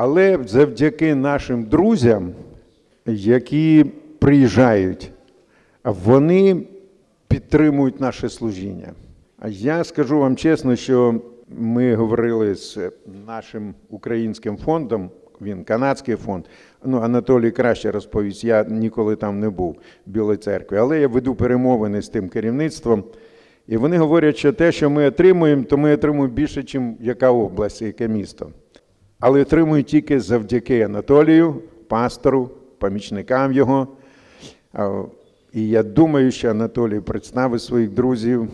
Але завдяки нашим друзям, які приїжджають, вони підтримують наше служіння. Я скажу вам чесно, що ми говорили з нашим українським фондом, він канадський фонд. Ну, Анатолій краще розповість, я ніколи там не був в Білій церкві, але я веду перемовини з тим керівництвом. І вони говорять, що те, що ми отримуємо, то ми отримуємо більше, ніж яка область, яке місто. Але отримують тільки завдяки Анатолію, пастору, помічникам його. І я думаю, що Анатолій представив своїх друзів.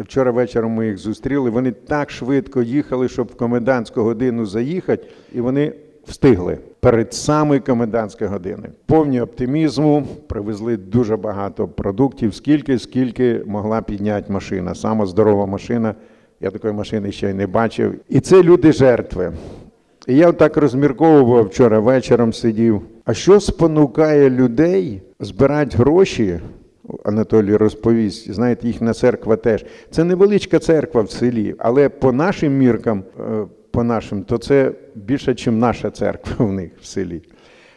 Вчора вечором ми їх зустріли. Вони так швидко їхали, щоб в комендантську годину заїхати, і вони встигли перед самою комендантською годиною. Повні оптимізму привезли дуже багато продуктів, скільки, скільки могла підняти машина. Сама здорова машина. Я такої машини ще й не бачив. І це люди жертви. І я так розмірковував вчора вечором сидів. А що спонукає людей збирати гроші? Анатолій розповість, знаєте, їхня церква теж. Це невеличка церква в селі, але по нашим міркам, е, по нашим, то це більше, ніж наша церква в них в селі.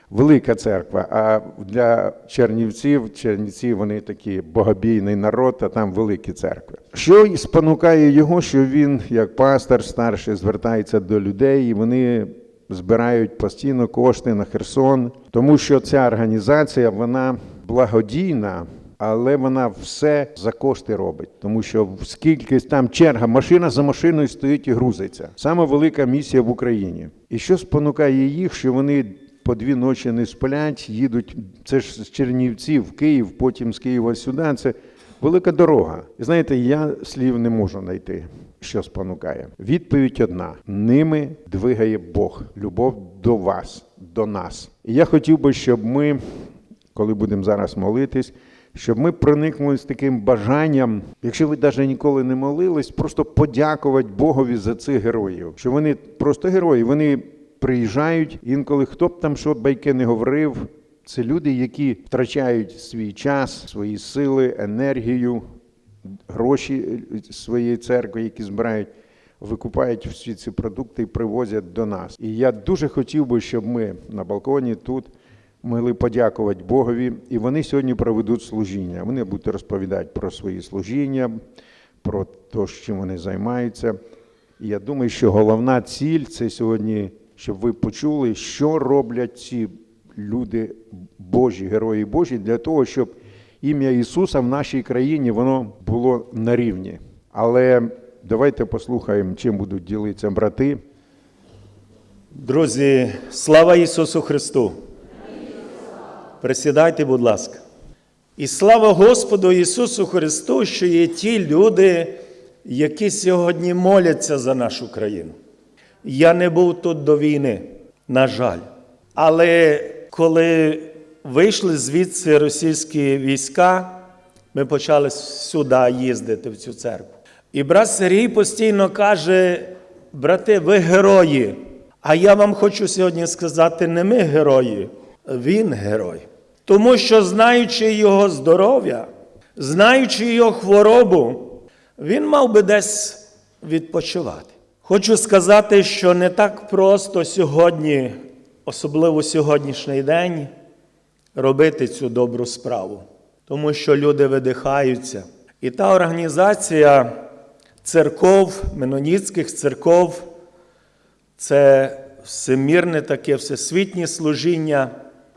Велика церква. А для чернівців, чернівці вони такі богобійний народ, а там великі церкви. Що і спонукає його, що він, як пастор старший, звертається до людей, і вони збирають постійно кошти на Херсон, тому що ця організація вона благодійна. Але вона все за кошти робить, тому що скільки там черга, машина за машиною стоїть і грузиться. Саме велика місія в Україні. І що спонукає їх, що вони по дві ночі не сплять, їдуть. Це ж з Чернівців в Київ, потім з Києва сюди. Це велика дорога. І знаєте, я слів не можу знайти, що спонукає. Відповідь одна: ними двигає Бог, любов до вас, до нас. І я хотів би, щоб ми, коли будемо зараз молитись, щоб ми проникнули з таким бажанням, якщо ви навіть ніколи не молились, просто подякувати Богові за цих героїв. Що вони просто герої, вони приїжджають, інколи хто б там що байки не говорив. Це люди, які втрачають свій час, свої сили, енергію, гроші своєї церкви, які збирають, викупають всі ці продукти і привозять до нас. І я дуже хотів би, щоб ми на балконі тут могли подякувати Богові. І вони сьогодні проведуть служіння. Вони будуть розповідати про свої служіння, про те, чим вони займаються. І я думаю, що головна ціль це сьогодні, щоб ви почули, що роблять ці люди Божі, герої Божі, для того, щоб ім'я Ісуса в нашій країні воно було на рівні. Але давайте послухаємо, чим будуть ділитися брати. Друзі, слава Ісусу Христу! Присідайте, будь ласка. І слава Господу Ісусу Христу, що є ті люди, які сьогодні моляться за нашу країну. Я не був тут до війни, на жаль. Але коли вийшли звідси російські війська, ми почали сюди їздити, в цю церкву. І брат Сергій постійно каже: брати, ви герої. А я вам хочу сьогодні сказати, не ми герої, він герой. Тому що, знаючи його здоров'я, знаючи його хворобу, він мав би десь відпочивати. Хочу сказати, що не так просто сьогодні, особливо сьогоднішній день, робити цю добру справу, тому що люди видихаються. І та організація церков, меноніцьких церков, це всемірне таке всесвітнє служіння.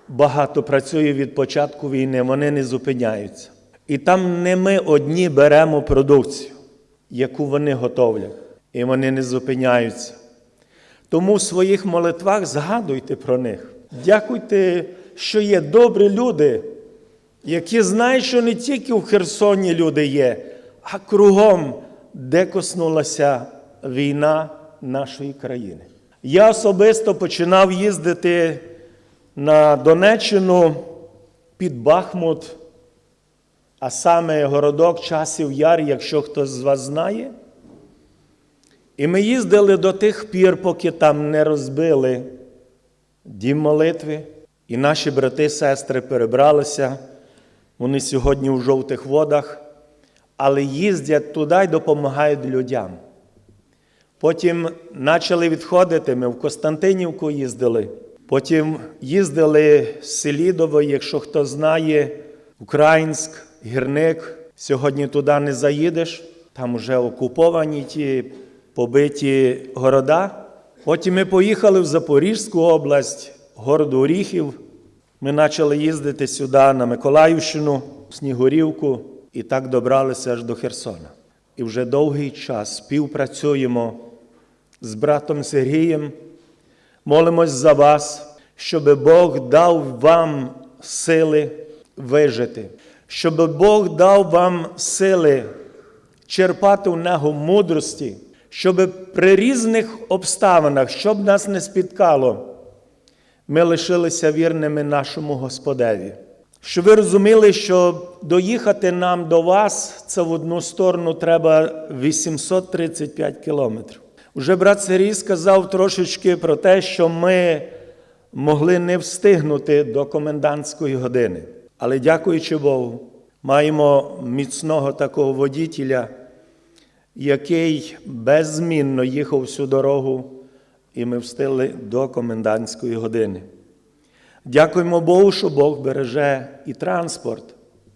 Багато працює від початку війни, вони не зупиняються. І там не ми одні беремо продукцію, яку вони готовлять, і вони не зупиняються. Тому в своїх молитвах згадуйте про них. Дякуйте, що є добрі люди, які знають, що не тільки в Херсоні люди є, а кругом, де коснулася війна нашої країни. Я особисто починав їздити на Донеччину під Бахмут, а саме городок Часів Яр, якщо хтось з вас знає. І ми їздили до тих пір, поки там не розбили дім молитви. І наші брати і сестри перебралися. Вони сьогодні у жовтих водах, але їздять туди і допомагають людям. Потім почали відходити. Ми в Костянтинівку їздили. Потім їздили з Селідово, якщо хто знає, Українськ, Гірник. Сьогодні туди не заїдеш, там вже окуповані ті побиті города. Потім ми поїхали в Запорізьку область, город Оріхів. Ми почали їздити сюди на Миколаївщину, Снігурівку, і так добралися аж до Херсона. І вже довгий час співпрацюємо з братом Сергієм, молимось за вас, щоб Бог дав вам сили вижити, щоб Бог дав вам сили черпати у нього мудрості, щоб при різних обставинах, щоб нас не спіткало, ми лишилися вірними нашому Господеві. Щоб ви розуміли, що доїхати нам до вас це в одну сторону треба 835 кілометрів. Уже брат Сергій сказав трошечки про те, що ми могли не встигнути до комендантської години. Але дякуючи Богу, маємо міцного такого водітеля, який беззмінно їхав всю дорогу, і ми встигли до комендантської години. Дякуємо Богу, що Бог береже і транспорт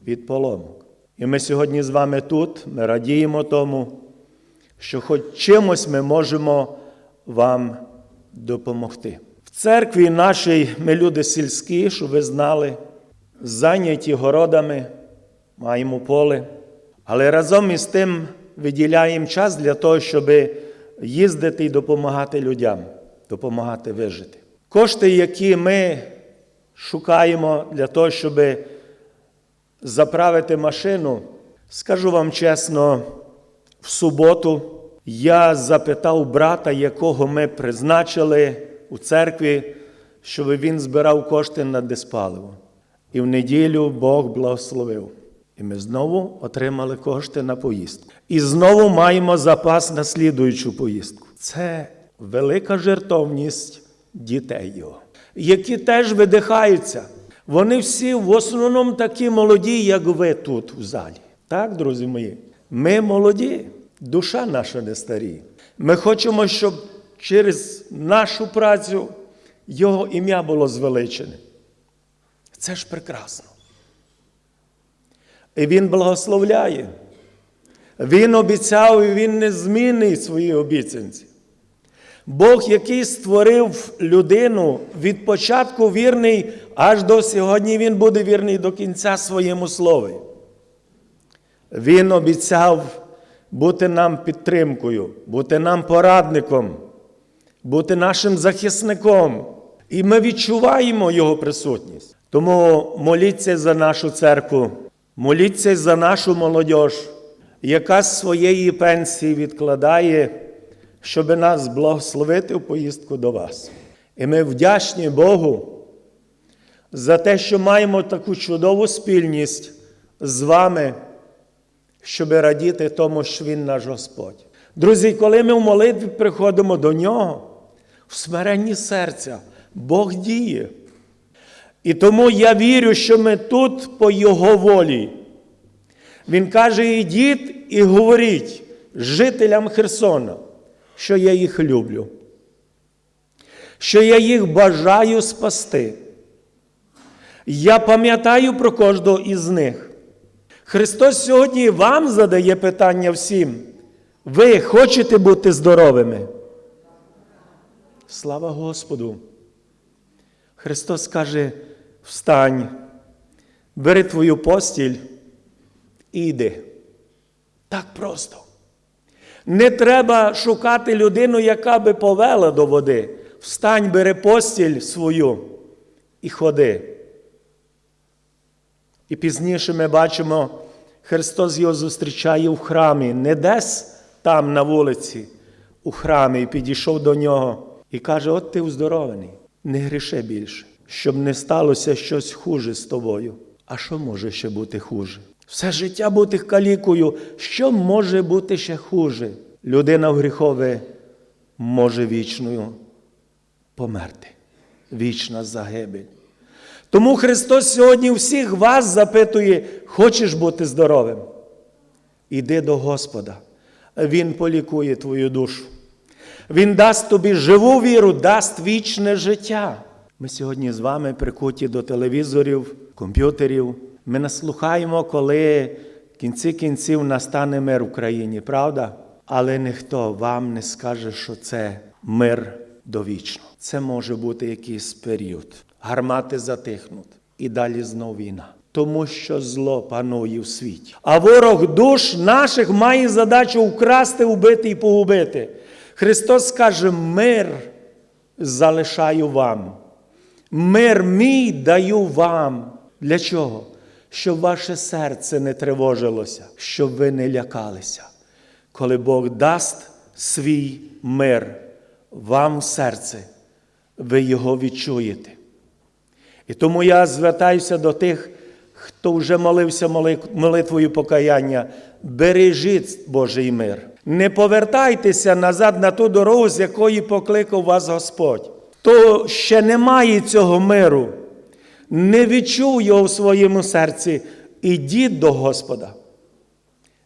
від поломок. І ми сьогодні з вами тут, ми радіємо тому, що хоч чимось ми можемо вам допомогти. В церкві нашій ми люди сільські, щоб ви знали, зайняті городами, маємо поле, але разом із тим виділяємо час для того, щоб їздити і допомагати людям, допомагати вижити. Кошти, які ми шукаємо для того, щоб заправити машину, скажу вам чесно, в суботу я запитав брата, якого ми призначили у церкві, щоб він збирав кошти на диспаливо. І в неділю Бог благословив. І ми знову отримали кошти на поїздку. І знову маємо запас на слідуючу поїздку. Це велика жертовність дітей його, які теж видихаються. Вони всі в основному такі молоді, як ви тут у залі. Так, друзі мої? Ми молоді, душа наша не старі. Ми хочемо, щоб через нашу працю Його ім'я було звеличене. Це ж прекрасно. І Він благословляє. Він обіцяв і Він не змінить свої обіцянці. Бог, який створив людину від початку вірний, аж до сьогодні Він буде вірний до кінця своєму слові. Він обіцяв бути нам підтримкою, бути нам порадником, бути нашим захисником. І ми відчуваємо Його присутність. Тому моліться за нашу церкву, моліться за нашу молодь, яка своєї пенсії відкладає, щоб нас благословити в поїздку до вас. І ми вдячні Богу за те, що маємо таку чудову спільність з вами, щоб радіти тому, що Він наш Господь. Друзі, коли ми в молитві приходимо до Нього, в смиренні серця, Бог діє. І тому я вірю, що ми тут по Його волі. Він каже: ідіть і говоріть жителям Херсона, що я їх люблю, що я їх бажаю спасти. Я пам'ятаю про кожного із них. Христос сьогодні вам задає питання всім. Ви хочете бути здоровими? Слава Господу! Христос каже: встань, бери твою постіль і йди. Так просто. Не треба шукати людину, яка би повела до води. Встань, бери постіль свою і ходи. І пізніше ми бачимо, Христос його зустрічає в храмі, не десь там на вулиці, у храмі, і підійшов до нього і каже: От ти уздоровлений, не гріши більше, щоб не сталося щось хуже з тобою. А що може ще бути хуже? Все життя бути калікою, що може бути ще хуже? Людина в гріхове може вічною померти. Вічна загибель. Тому Христос сьогодні всіх вас запитує, хочеш бути здоровим? Іди до Господа. Він полікує твою душу. Він дасть тобі живу віру, дасть вічне життя. Ми сьогодні з вами прикуті до телевізорів, комп'ютерів. Ми наслухаємо, коли в кінці кінців настане мир в країні, правда? Але ніхто вам не скаже, що це мир довічно. Це може бути якийсь період. Гармати затихнуть і далі знов війна. Тому що зло панує в світі. А ворог душ наших має задачу вкрасти, убити і погубити. Христос каже: мир залишаю вам. Мир мій даю вам. Для чого? Щоб ваше серце не тривожилося, щоб ви не лякалися. Коли Бог дасть свій мир вам в серце, ви його відчуєте. І тому я звертаюся до тих, хто вже молився молитвою покаяння. Бережіть Божий мир. Не повертайтеся назад на ту дорогу, з якої покликав вас Господь. То ще немає цього миру, не відчув його в своєму серці. Ідіть до Господа.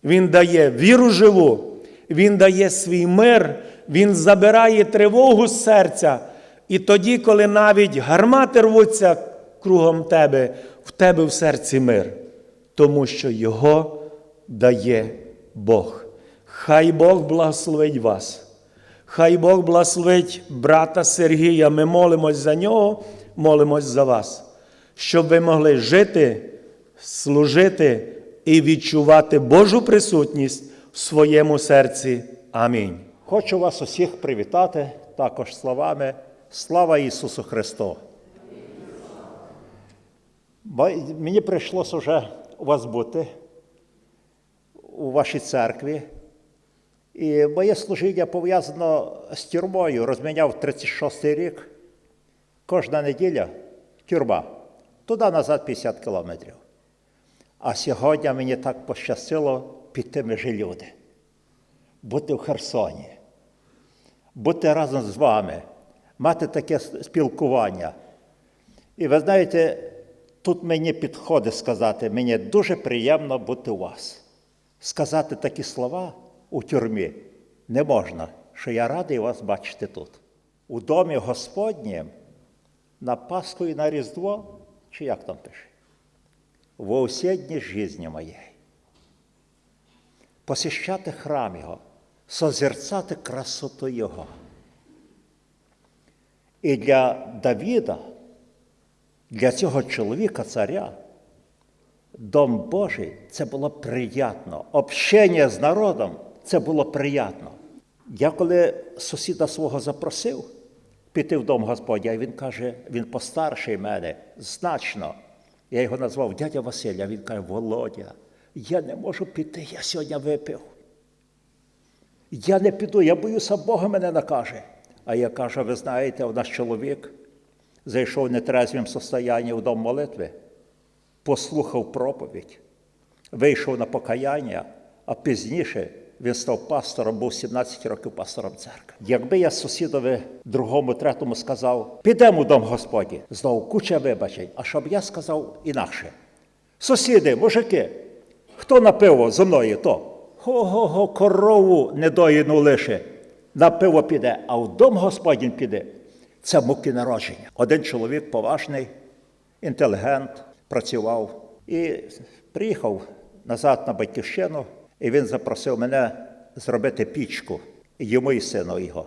Він дає віру живу, Він дає свій мир, Він забирає тривогу з серця. І тоді, коли навіть гармати рвуться кругом тебе, в тебе в серці мир, тому що Його дає Бог. Хай Бог благословить вас. Хай Бог благословить брата Сергія. Ми молимось за нього, молимось за вас, щоб ви могли жити, служити і відчувати Божу присутність в своєму серці. Амінь. Хочу вас усіх привітати також словами Слава Ісусу Христу! Бо Мені прийшлося вже у вас бути у вашій церкві. І моє служіння пов'язано з тюрмою. Розміняв 36-й рік. Кожна неділя тюрма. Туди-назад 50 кілометрів. А сьогодні мені так пощастило піти межі люди, бути в Херсоні бути разом з вами, мати таке спілкування. І ви знаєте, тут мені підходить сказати, мені дуже приємно бути у вас. Сказати такі слова у тюрмі не можна, що я радий вас бачити тут. У домі Господнім на Пасху і на Різдво, чи як там пише? Во усі дні моєї. Посіщати храм Його, созерцати красоту Його. І для Давіда, для цього чоловіка, царя, Дом Божий це було приємно. Общення з народом це було приємно. Я коли сусіда свого запросив піти в дом Господня, і він каже, він постарший мене значно. Я його назвав дядя Василя, він каже, Володя, я не можу піти, я сьогодні випив. Я не піду, я боюся, Бога мене накаже. А я кажу, ви знаєте, у нас чоловік зайшов в нетрезвім состоянні в дом молитви, послухав проповідь, вийшов на покаяння, а пізніше він став пастором, був 17 років пастором церкви. Якби я сусідові другому, третьому сказав, підемо в дом Господній, знову куча вибачень, а щоб я сказав інакше. Сусіди, мужики, хто на пиво зо мною, то го-го-го, корову недоїну лише. На пиво піде, а в дом Господній піде. Це муки народження. Один чоловік поважний, інтелігент, працював і приїхав назад на батьківщину, і він запросив мене зробити пічку йому і сину його.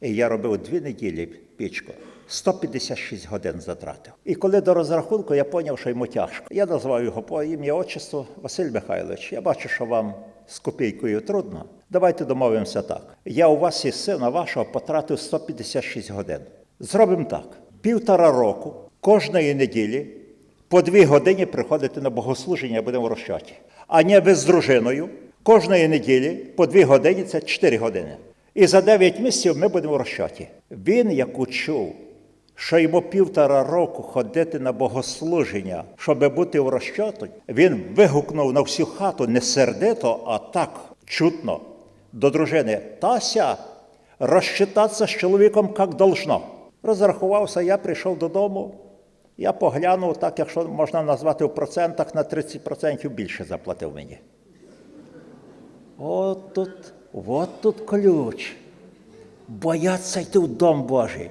І я робив дві неділі пічку. 156 годин затратив. І коли до розрахунку я зрозумів, що йому тяжко. Я назвав його по ім'я отчеству Василь Михайлович. Я бачу, що вам з копійкою трудно. Давайте домовимося так. Я у вас із сина вашого потратив 156 годин. Зробимо так: півтора року кожної неділі по дві години приходите на богослуження, будемо в розчаті. А не ви з дружиною кожної неділі по дві години це 4 години. І за 9 місяців ми будемо в розчаті. Він, як учув, що йому півтора року ходити на богослуження, щоб бути в розчаті, він вигукнув на всю хату не сердито, а так чутно до дружини Тася, розчитатися з чоловіком як должно. Розрахувався, я прийшов додому, я поглянув, так, якщо можна назвати в процентах, на 30% більше заплатив мені. От тут, от тут ключ. бояться йти в Дом Божий.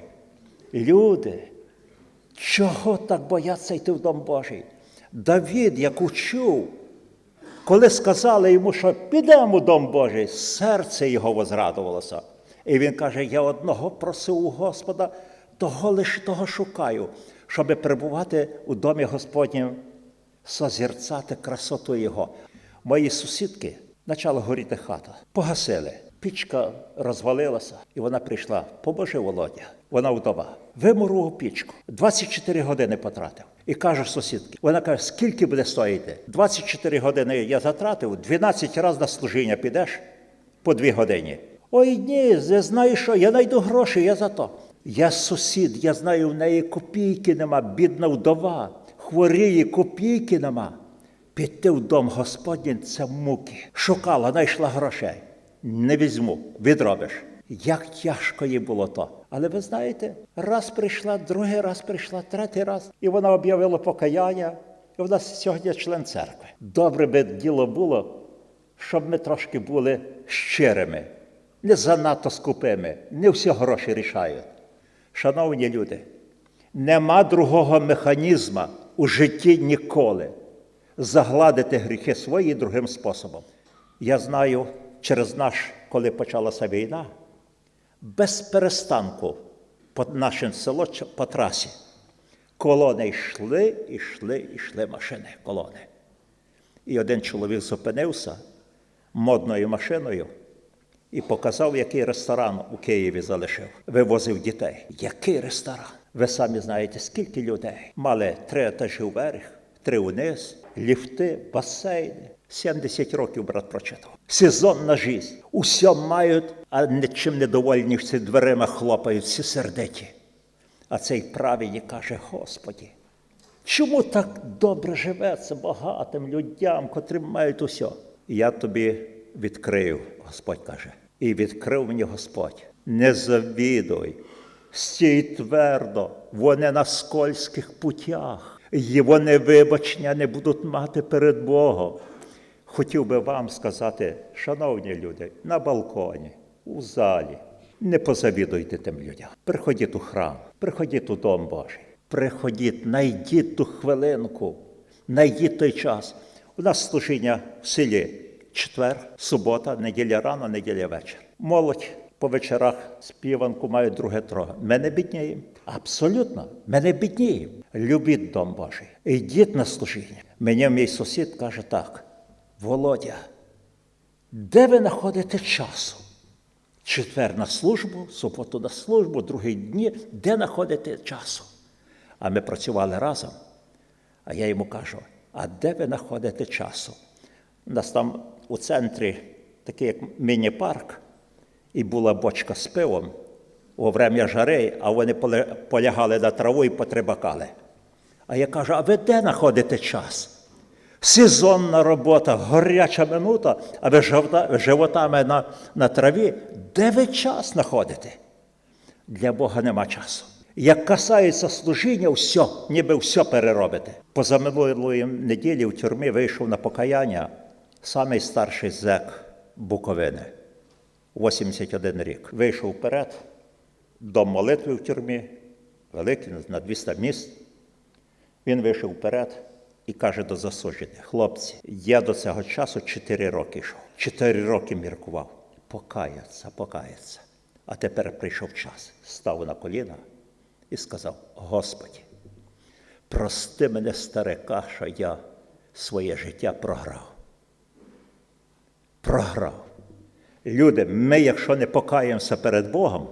Люди, чого так бояться йти в Дом Божий? Давід, як учув, коли сказали йому, що підемо в Дом Божий, серце його возрадувалося. І він каже: Я одного просив у Господа, того лише того шукаю, щоб перебувати у домі Господнім, созерцати красоту Його. Мої сусідки почала горіти хата, погасили. Пічка розвалилася, і вона прийшла. Поможи, Володя. Вона вдова. Вимурував пічку. 24 години потратив. І каже сусідки. Вона каже, скільки буде стоїти? 24 години я затратив, 12 разів на служіння підеш по 2 години. Ой ні, я знаю, що я знайду гроші, я за то. Я сусід, я знаю, в неї копійки нема, бідна вдова, хворіє, копійки нема. Піти в дом Господній це муки. Шукала, знайшла грошей. Не візьму, відробиш. Як тяжко їй було то. Але ви знаєте, раз прийшла, другий раз прийшла, третій раз, і вона об'явила покаяння, і вона сьогодні член церкви. Добре би діло було, щоб ми трошки були щирими, не занадто скупими, не всі гроші рішають. Шановні люди, нема другого механізма у житті ніколи загладити гріхи свої другим способом. Я знаю, через наш, коли почалася війна, без перестанку по нашим село по трасі колони йшли, йшли, йшли машини, колони. І один чоловік зупинився модною машиною і показав, який ресторан у Києві залишив. Вивозив дітей. Який ресторан? Ви самі знаєте, скільки людей мали три етажі вверх, три униз, ліфти, басейни. 70 років брат прочитав. Сезонна життя. Усе мають, а нічим недовольні всі дверима хлопають, всі сердиті. А цей праведник каже: Господі, чому так добре живеться багатим людям, котрим мають усе? Я тобі відкрию, Господь каже. І відкрив мені Господь. Не завідуй, стій твердо, вони на скользьких путях, і вони вибачення не будуть мати перед Богом. Хотів би вам сказати, шановні люди, на балконі, у залі, не позавідуйте тим людям. Приходіть у храм, приходіть у Дом Божий, приходіть, найдіть ту хвилинку, найдіть той час. У нас служіння в селі четвер, субота, неділя рано, неділя вечір. Молодь по вечорах співанку мають друге троє. Ми не бідніємо. Абсолютно, ми не бідніємо. Любіть Дом Божий. Йдіть на служіння. Мені мій сусід каже так. Володя, де ви знаходите часу? Четвер на службу, суботу на службу, другі дні, де знаходите часу? А ми працювали разом. А я йому кажу: а де ви знаходите часу? У нас там у центрі такий як міні-парк, і була бочка з пивом у время жари, а вони полягали на траву і потребакали. А я кажу: а ви де знаходите час? Сезонна робота, горяча минута, а ви живота- животами на, на траві, де ви час знаходите? Для Бога нема часу. Як касається служіння, все, ніби все переробите. Позаминулої неділі в тюрмі вийшов на покаяння самий старший зек Буковини, 81 рік. Вийшов вперед, дом молитви в тюрмі, великий на 200 місць. Він вийшов вперед і каже до засуджених: хлопці, я до цього часу 4 роки йшов, 4 роки міркував. Покаяться, покаяться. А тепер прийшов час. Став на коліна і сказав: Господі, прости мене, старика, що я своє життя програв. Програв. Люди, ми, якщо не покаємося перед Богом,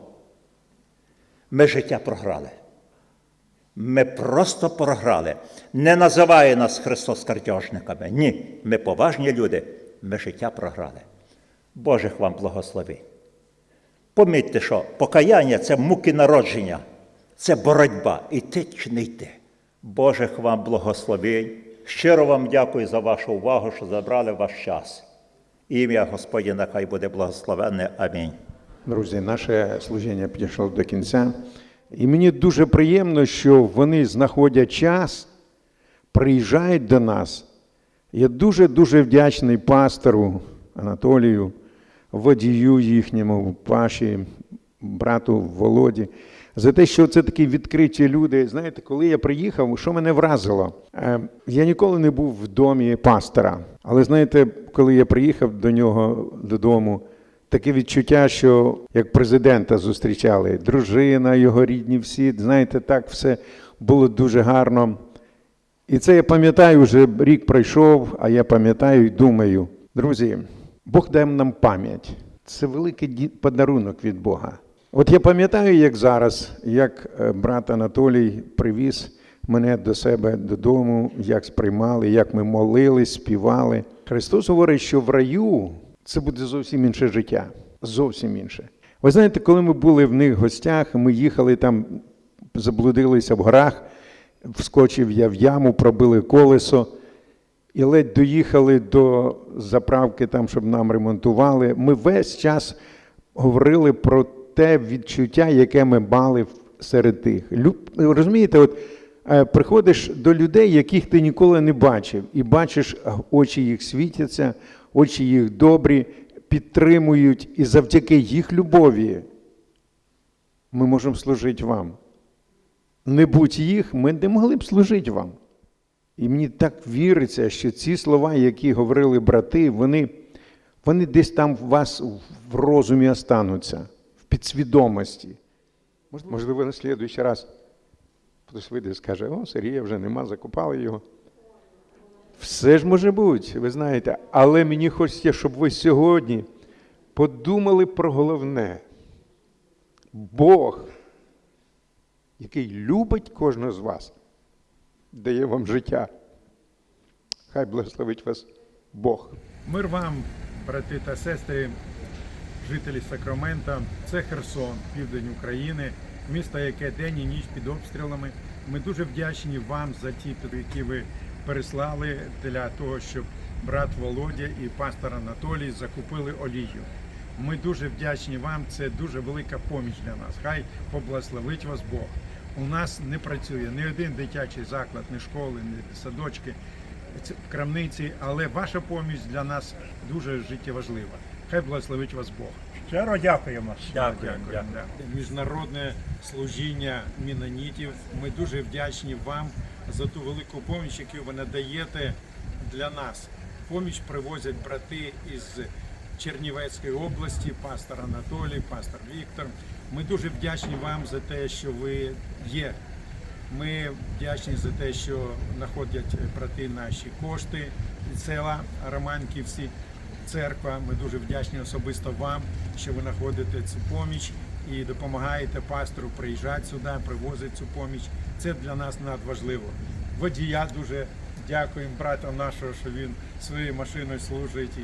ми життя програли. Ми просто програли. Не називає нас Христос картежниками. Ні, ми поважні люди, ми життя програли. Божих вам благословень. Помітьте, що покаяння це муки народження, це боротьба. Іти чи не йти. Божих вам благословень. Щиро вам дякую за вашу увагу, що забрали ваш час. Ім'я Господнє нехай буде благословенне. Амінь. Друзі, наше служіння підійшло до кінця. І мені дуже приємно, що вони знаходять час, приїжджають до нас. Я дуже-дуже вдячний пастору Анатолію, водію їхньому, Паші, брату Володі, за те, що це такі відкриті люди. Знаєте, коли я приїхав, що мене вразило? Е, Я ніколи не був в домі пастора. Але знаєте, коли я приїхав до нього додому, таке відчуття, що як президента зустрічали, дружина, його рідні всі, знаєте, так все було дуже гарно. І це я пам'ятаю, вже рік пройшов, а я пам'ятаю і думаю, друзі, Бог дає нам пам'ять. Це великий подарунок від Бога. От я пам'ятаю, як зараз, як е, брат Анатолій привіз мене до себе додому, як сприймали, як ми молились, співали. Христос говорить, що в раю це буде зовсім інше життя. Зовсім інше. Ви знаєте, коли ми були в них в гостях, ми їхали там, заблудилися в горах, вскочив я в яму, пробили колесо. І ледь доїхали до заправки, там, щоб нам ремонтували. Ми весь час говорили про те відчуття, яке ми мали серед тих. Розумієте, от е, приходиш до людей, яких ти ніколи не бачив, і бачиш, очі їх світяться, очі їх добрі, підтримують, і завдяки їх любові ми можемо служити вам. Не будь їх, ми не могли б служити вам. І мені так віриться, що ці слова, які говорили брати, вони, вони десь там у вас в розумі остануться, підсвідомості. Можливо, на слідуючий раз хтось вийде і скаже, о, Сергія вже нема, закопали його. Все ж може бути, ви знаєте, але мені хочеться, щоб ви сьогодні подумали про головне. Бог, який любить кожного з вас, дає вам життя. Хай благословить вас Бог. Мир вам, брати та сестри, жителі Сакрамента. Це Херсон, південь України, місто, яке день і ніч під обстрілами. Ми дуже вдячні вам за ті, які ви переслали для того, щоб брат Володя і пастор Анатолій закупили олію. Ми дуже вдячні вам. Це дуже велика поміч для нас. Хай поблагословить вас Бог. У нас не працює ні один дитячий заклад, ні школи, ні садочки ці- крамниці, але ваша поміч для нас дуже життєважлива. Хай благословить вас Бог. Щиро дякуємо. Дякую. Міжнародне служіння мінонітів. Ми дуже вдячні вам за ту велику поміч, яку ви надаєте для нас. Поміч привозять брати із Чернівецької області, пастор Анатолій, пастор Віктор. Ми дуже вдячні вам за те, що ви є. Ми вдячні за те, що знаходять брати наші кошти села Романківці, церква. Ми дуже вдячні особисто вам, що ви знаходите цю поміч і допомагаєте пастору приїжджати сюди, привозити цю поміч. Це для нас надважливо. Водія дуже дякуємо брату нашого, що він своєю машиною служить. І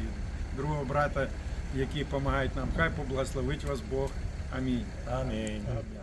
другого брата, який допомагає нам. Хай поблагословить вас Бог. Амінь. Амінь. Амінь.